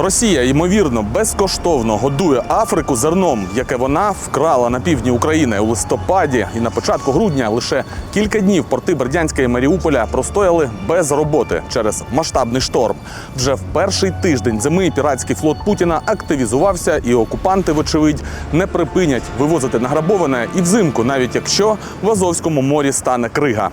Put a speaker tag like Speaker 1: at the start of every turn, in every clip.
Speaker 1: Росія ймовірно безкоштовно годує Африку зерном, яке вона вкрала на півдні України у листопаді і на початку грудня лише кілька днів порти Бердянська і Маріуполя простояли без роботи через масштабний шторм. Вже в перший тиждень зими піратський флот Путіна активізувався, і окупанти, вочевидь, не припинять вивозити награбоване і взимку, навіть якщо в Азовському морі стане крига.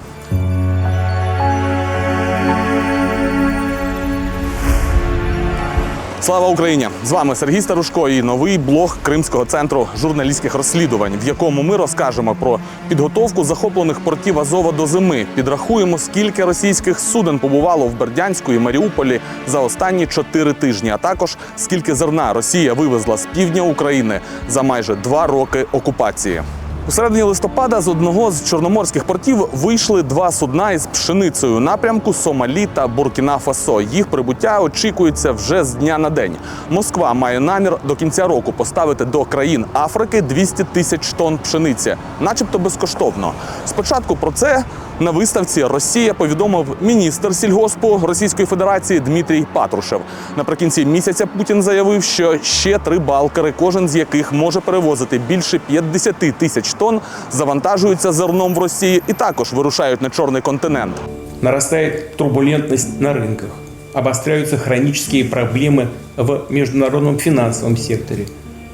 Speaker 1: Слава Україні! З вами Сергій Старушко і новий блог Кримського центру журналістських розслідувань, в якому ми розкажемо про підготовку захоплених портів Азова до зими. Підрахуємо, скільки російських суден побувало в Бердянську і Маріуполі за останні чотири тижні, а також скільки зерна Росія вивезла з півдня України за майже два роки окупації. У середині листопада з одного з чорноморських портів вийшли два судна із пшеницею напрямку Сомалі та Буркіна Фасо. Їх прибуття очікується вже з дня на день. Москва має намір до кінця року поставити до країн Африки 200 тисяч тонн пшениці, начебто безкоштовно. Спочатку про це на виставці Росія повідомив міністр сільгоспу Російської Федерації Дмитрій Патрушев. Наприкінці місяця Путін заявив, що ще три балкери, кожен з яких може перевозити більше 50 тисяч тонн, завантажуються зерном в Росії і також вирушають на чорний континент.
Speaker 2: Нарастает турбулентность на рынках, обостряются хронические проблемы в международном финансовом секторе,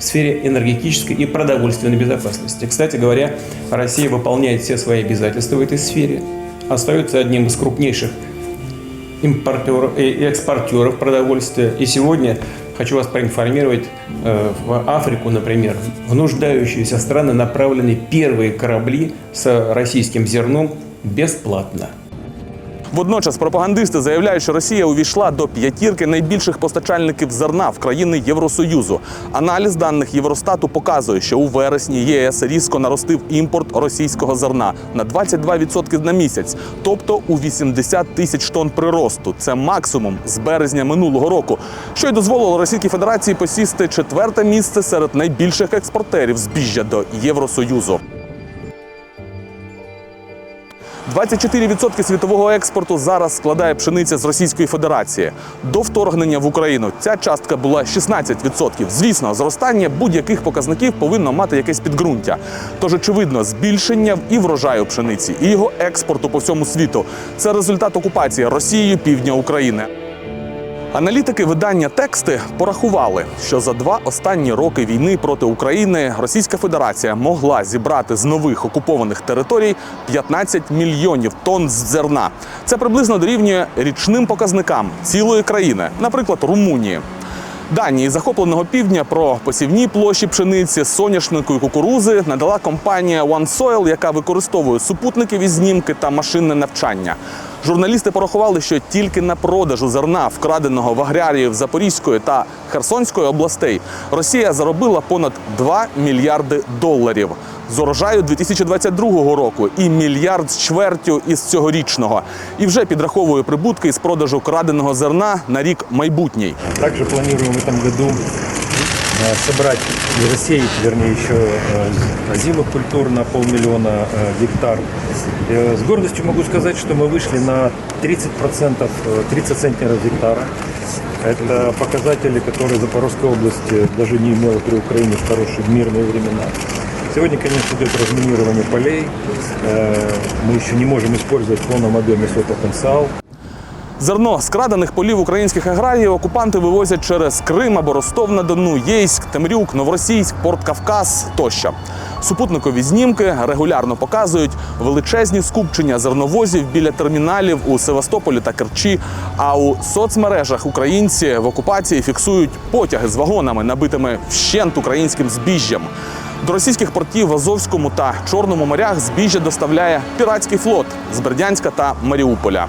Speaker 2: в сфере энергетической и продовольственной безопасности. Кстати говоря, Россия выполняет все свои обязательства в этой сфере, остается одним из крупнейших импортеров и экспортеров продовольствия. И сегодня хочу вас проинформировать, э, в Африку, например, в нуждающиеся страны направлены первые корабли с российским зерном бесплатно.
Speaker 1: Водночас пропагандисти заявляють, що Росія увійшла до п'ятірки найбільших постачальників зерна в країни Євросоюзу. Аналіз даних Євростату показує, що у вересні ЄС різко наростив імпорт російського зерна на 22% на місяць, тобто у 80 тисяч тонн приросту. Це максимум з березня минулого року, що й дозволило Російській Федерації посісти четверте місце серед найбільших експортерів збіжжя до Євросоюзу. 24% світового експорту зараз складає пшениця з Російської Федерації. До вторгнення в Україну ця частка була 16%. Звісно, зростання будь-яких показників повинно мати якесь підґрунтя. Тож, очевидно, збільшення і врожаю пшениці, і його експорту по всьому світу це результат окупації Росією півдня України. Аналітики видання тексти порахували, що за два останні роки війни проти України Російська Федерація могла зібрати з нових окупованих територій 15 мільйонів тонн зерна. Це приблизно дорівнює річним показникам цілої країни, наприклад, Румунії. Дані із захопленого півдня про посівні площі пшениці, соняшнику і кукурузи надала компанія OneSoil, яка використовує супутникові знімки та машинне навчання. Журналісти порахували, що тільки на продажу зерна, вкраденого в аграріїв Запорізької та Херсонської областей, Росія заробила понад 2 мільярди доларів з урожаю 2022 року і мільярд з чвертю із цьогорічного. І вже підраховує прибутки із продажу краденого зерна на рік майбутній.
Speaker 3: Планируем в этом году э, собрать и засеять, вернее, еще э, озимых культур на полмиллиона э, гектар. Э, С гордостью могу сказать, что мы вышли на 30%, э, 30 центнеров гектара. Это показатели, которые Запорожская область э, даже не имела при Украине в хорошие мирные времена. Сегодня, конечно, идет разминирование полей. Э, Мы еще не можем использовать в полном объеме свой потенциал.
Speaker 1: Зерно з крадених полів українських аграріїв окупанти вивозять через Крим або Ростов-на-Дону, Єйськ, Темрюк, Новоросійськ, Порт Кавказ тощо. Супутникові знімки регулярно показують величезні скупчення зерновозів біля терміналів у Севастополі та Керчі. А у соцмережах українці в окупації фіксують потяги з вагонами, набитими вщент українським збіжжям. До російських портів в Азовському та Чорному морях збіжжя доставляє піратський флот з Бердянська та Маріуполя.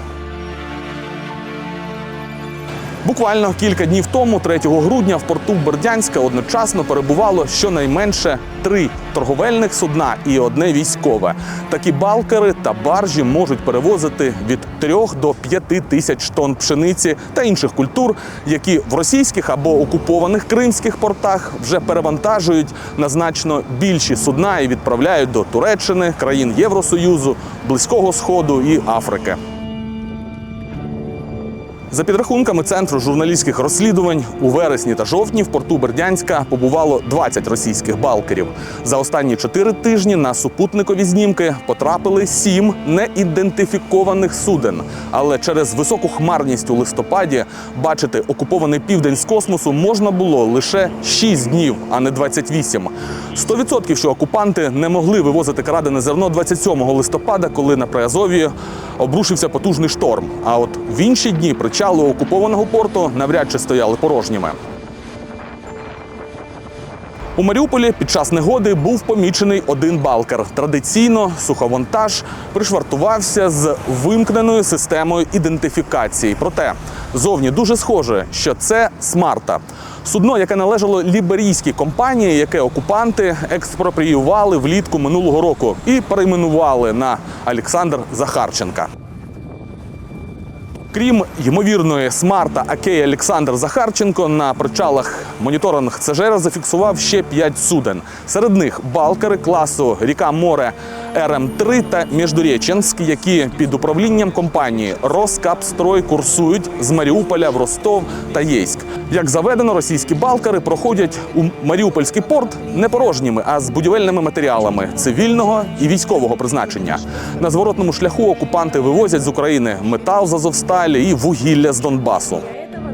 Speaker 1: Буквально кілька днів тому, 3 грудня, в порту Бердянська одночасно перебувало щонайменше три торговельних судна і одне військове. Такі балкери та баржі можуть перевозити від 3 до 5 тисяч тонн пшениці та інших культур, які в російських або окупованих кримських портах вже перевантажують на значно більші судна і відправляють до Туреччини, країн Євросоюзу, Близького Сходу і Африки. За підрахунками центру журналістських розслідувань, у вересні та жовтні в порту Бердянська побувало 20 російських балкерів. За останні чотири тижні на супутникові знімки потрапили сім неідентифікованих суден. Але через високу хмарність у листопаді бачити окупований південь з космосу можна було лише 6 днів, а не 28. 100% що окупанти не могли вивозити крадене зерно 27 листопада, коли на Приазові обрушився потужний шторм. А от в інші дні причали окупованого порту навряд чи стояли порожніми. У Маріуполі під час негоди був помічений один балкер. Традиційно суховантаж пришвартувався з вимкненою системою ідентифікації. Проте зовні дуже схоже, що це смарта. Судно, яке належало ліберійській компанії, яке окупанти експропріювали влітку минулого року і перейменували на Олександр Захарченка. Крім ймовірної смарта Акей Олександр Захарченко на причалах моніторинг ЦЖР зафіксував ще п'ять суден. Серед них балкери класу Ріка Море РМ-3 та Міждуреченськ, які під управлінням компанії Роскапстрой курсують з Маріуполя в Ростов та Єйськ. Як заведено, російські балкери проходять у Маріупольський порт не порожніми, а з будівельними матеріалами цивільного і військового призначення. На зворотному шляху окупанти вивозять з України метал з Азовсталі і вугілля з Донбасу.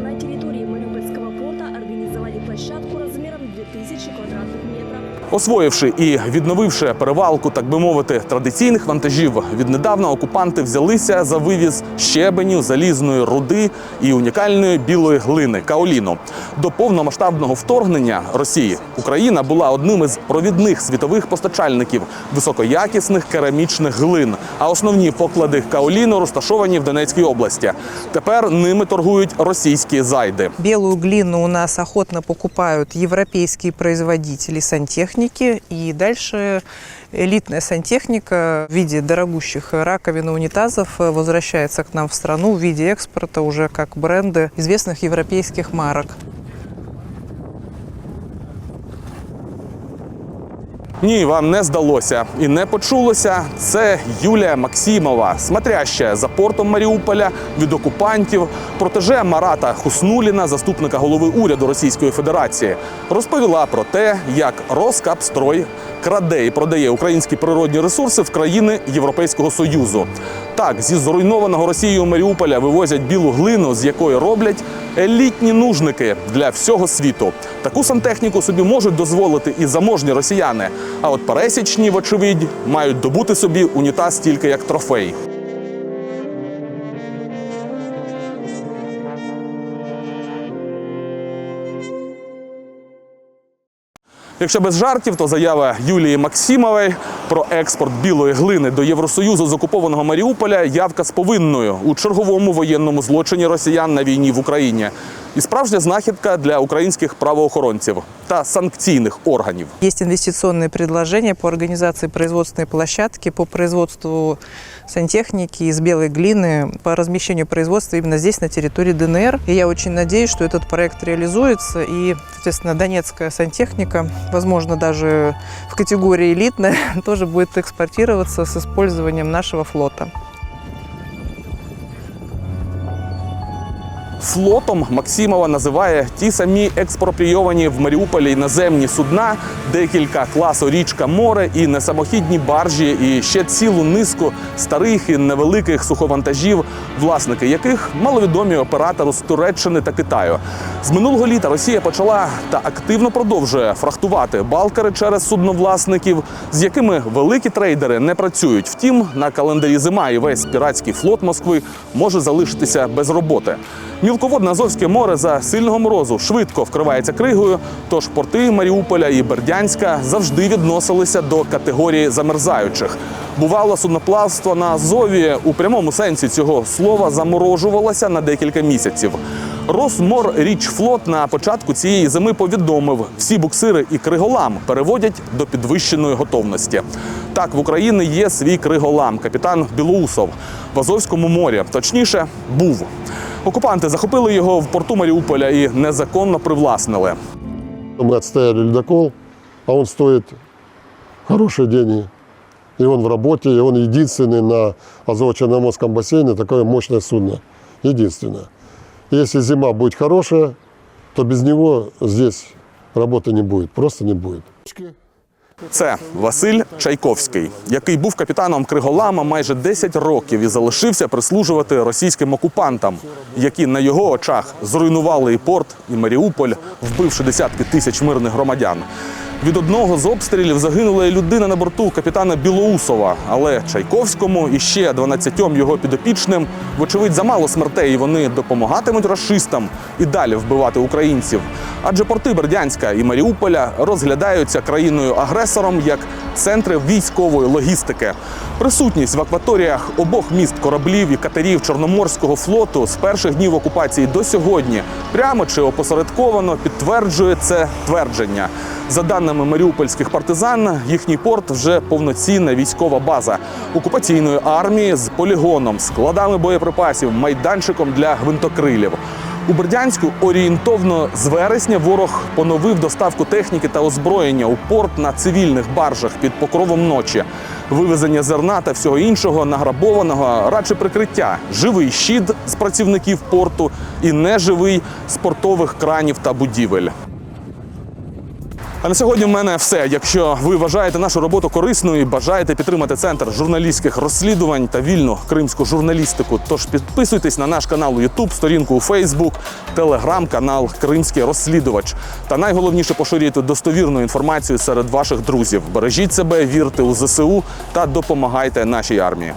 Speaker 4: На территории Маріупольського порта организовали площадку размером 2000 квадратных метров.
Speaker 1: Освоївши і відновивши перевалку, так би мовити, традиційних вантажів, віднедавна окупанти взялися за вивіз щебеню, залізної руди і унікальної білої глини каоліну. До повномасштабного вторгнення Росії Україна була одним із провідних світових постачальників високоякісних керамічних глин. А основні поклади каоліну розташовані в Донецькій області. Тепер ними торгують російські зайди.
Speaker 5: Белую глину у нас охотно покупают европейские производители сантехники. И дальше элитная сантехника в виде дорогущих раковин и унитазов э, возвращается к нам в страну в виде экспорта уже как бренды известных европейских марок.
Speaker 1: Ні, вам не здалося і не почулося. Це Юлія Максимова, смотряща за портом Маріуполя від окупантів, протеже Марата Хуснуліна, заступника голови уряду Російської Федерації, розповіла про те, як Роскапстрой краде і продає українські природні ресурси в країни Європейського Союзу. Так, зі зруйнованого Росією Маріуполя вивозять білу глину, з якої роблять елітні нужники для всього світу. Таку сантехніку собі можуть дозволити і заможні росіяни. А от пересічні, вочевидь, мають добути собі унітаз тільки як трофей. Якщо без жартів, то заява Юлії Максимової про експорт білої глини до Євросоюзу з окупованого Маріуполя явка з повинною у черговому воєнному злочині росіян на війні в Україні. І справжня знахідка для українських правоохоронців та санкційних органів.
Speaker 5: Есть инвестиционные предложения по организации производственной площадки по производству сантехники из белой глины, по размещению производства именно здесь, на территории ДНР. И я очень надеюсь, что этот проект реализуется, и, соответственно, донецкая сантехника, возможно, даже в категории элитная, тоже будет экспортироваться с использованием нашего флота.
Speaker 1: Флотом Максимова називає ті самі експропрійовані в Маріуполі наземні судна, декілька класу річка море і несамохідні баржі, і ще цілу низку старих і невеликих суховантажів, власники яких маловідомі оператору з Туреччини та Китаю. З минулого літа Росія почала та активно продовжує фрахтувати балкери через судновласників, з якими великі трейдери не працюють. Втім, на календарі зима і весь піратський флот Москви може залишитися без роботи. Мілководне Азовське море за сильного морозу швидко вкривається кригою. Тож порти Маріуполя і Бердянська завжди відносилися до категорії замерзаючих. Бувало, судноплавство на Азові у прямому сенсі цього слова заморожувалося на декілька місяців. Росморрічфлот на початку цієї зими повідомив, всі буксири і криголам переводять до підвищеної готовності. Так, в Україні є свій криголам, капітан Білоусов в Азовському морі. Точніше, був. Окупанти захопили його в порту Маріуполя і незаконно привласнили.
Speaker 6: Мы отстояли ледокол, а он стоит хорошие деньги. И он в работе, и он единственный на Азово-Черноморском бассейне такое мощное судно. Единственное. Если зима будет хорошая, то без него здесь работы не будет, просто не будет.
Speaker 1: Це Василь Чайковський, який був капітаном Криголама майже 10 років і залишився прислужувати російським окупантам, які на його очах зруйнували і порт, і Маріуполь, вбивши десятки тисяч мирних громадян. Від одного з обстрілів загинула і людина на борту капітана Білоусова. Але Чайковському і ще 12 його підопічним, вочевидь, замало смертей, і вони допомагатимуть расистам і далі вбивати українців. Адже порти Бердянська і Маріуполя розглядаються країною-агресором як центри військової логістики. Присутність в акваторіях обох міст кораблів і катерів Чорноморського флоту з перших днів окупації до сьогодні прямо чи опосередковано підтверджує це твердження. За даними маріупольських партизан, їхній порт вже повноцінна військова база окупаційної армії з полігоном, складами боєприпасів, майданчиком для гвинтокрилів. У Бердянську орієнтовно з вересня ворог поновив доставку техніки та озброєння у порт на цивільних баржах під покровом ночі. Вивезення зерна та всього іншого награбованого радше прикриття, живий щит з працівників порту і неживий з портових кранів та будівель. А на сьогодні в мене все. Якщо ви вважаєте нашу роботу корисною і бажаєте підтримати центр журналістських розслідувань та вільну кримську журналістику, тож підписуйтесь на наш канал у YouTube, сторінку у Facebook, телеграм-канал Кримський розслідувач. Та найголовніше поширюйте достовірну інформацію серед ваших друзів. Бережіть себе, вірте у ЗСУ та допомагайте нашій армії.